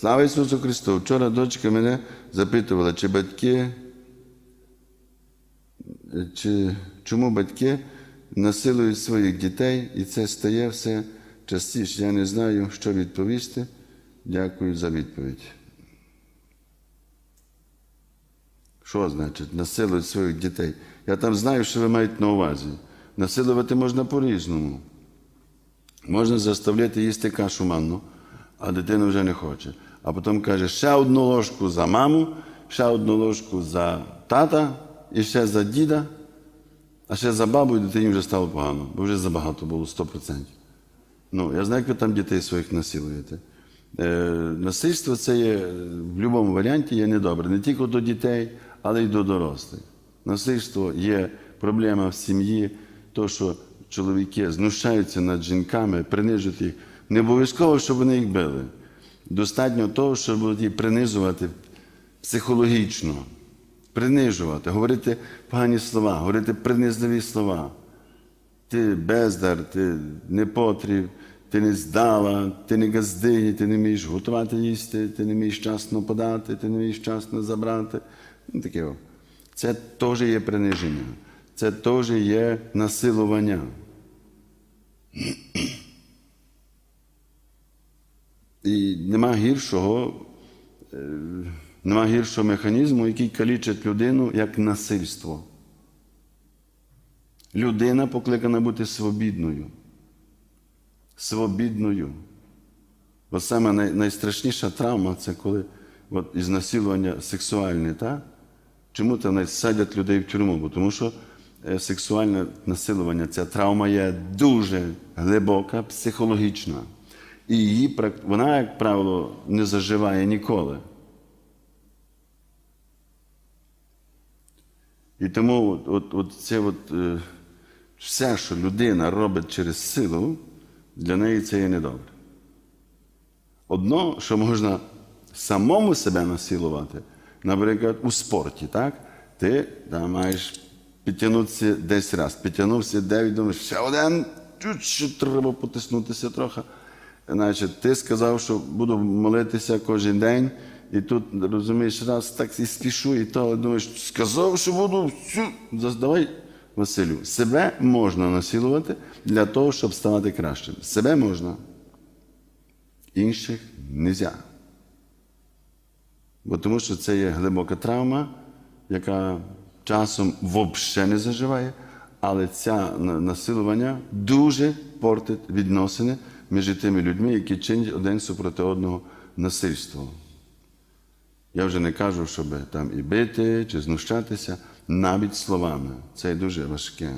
Слава Ісусу Христу! Вчора дочка мене запитувала, чи батьки, чи, чому батьки насилують своїх дітей, і це стає все частіше. Я не знаю, що відповісти. Дякую за відповідь. Що значить насилують своїх дітей? Я там знаю, що ви маєте на увазі. Насилувати можна по-різному. Можна заставляти їсти кашу манну, а дитина вже не хоче. А потім каже, ще одну ложку за маму, ще одну ложку за тата, і ще за діда, а ще за бабу, і дитині вже стало погано, бо вже забагато було 100%. Ну, я знаю, як ви там дітей своїх насилуєте. Е, насильство це є в будь-якому варіанті є недобре. Не тільки до дітей, але й до дорослих. Насильство є проблема в сім'ї, то, що чоловіки знущаються над жінками, принижують їх. Не обов'язково, щоб вони їх били. Достатньо того, щоб їх принизувати психологічно, принижувати, говорити погані слова, говорити принизливі слова. Ти бездар, ти непотріб, ти не здала, ти не газдині, ти не вмієш готувати їсти, ти не вмієш вчасно подати, ти не вмієш вчасно забрати. Ну, таке. Це теж є приниження, це теж є насилування. І нема гіршого, е, нема гіршого механізму, який калічить людину як насильство. Людина покликана бути свобідною. Свобідною. Бо саме най- найстрашніша травма це коли от, ізнасилування сексуальне, так? Чому це навіть садять людей в тюрму? Бо тому що е, сексуальне насилування, ця травма є дуже глибока, психологічна. І її, вона, як правило, не заживає ніколи. І тому от, от, от це от, е, все, що людина робить через силу, для неї це є недобре. Одно, що можна самому себе насилувати, наприклад, у спорті, так? Ти там, маєш підтягнутися 10 разів, підтягнувся 9, думаєш, ще один, чуть ще треба потиснутися трохи. Значить, ти сказав, що буду молитися кожен день, і тут, розумієш, раз так і спішу, і то думаєш, сказав, що буду. Давай, Василю, себе можна насилувати для того, щоб ставати кращим. Себе можна, інших не. Бо тому що це є глибока травма, яка часом взагалі не заживає, але це насилування дуже портить відносини між тими людьми, які чинять один супроти одного насильство. Я вже не кажу, щоб там і бити чи знущатися навіть словами. Це дуже важке.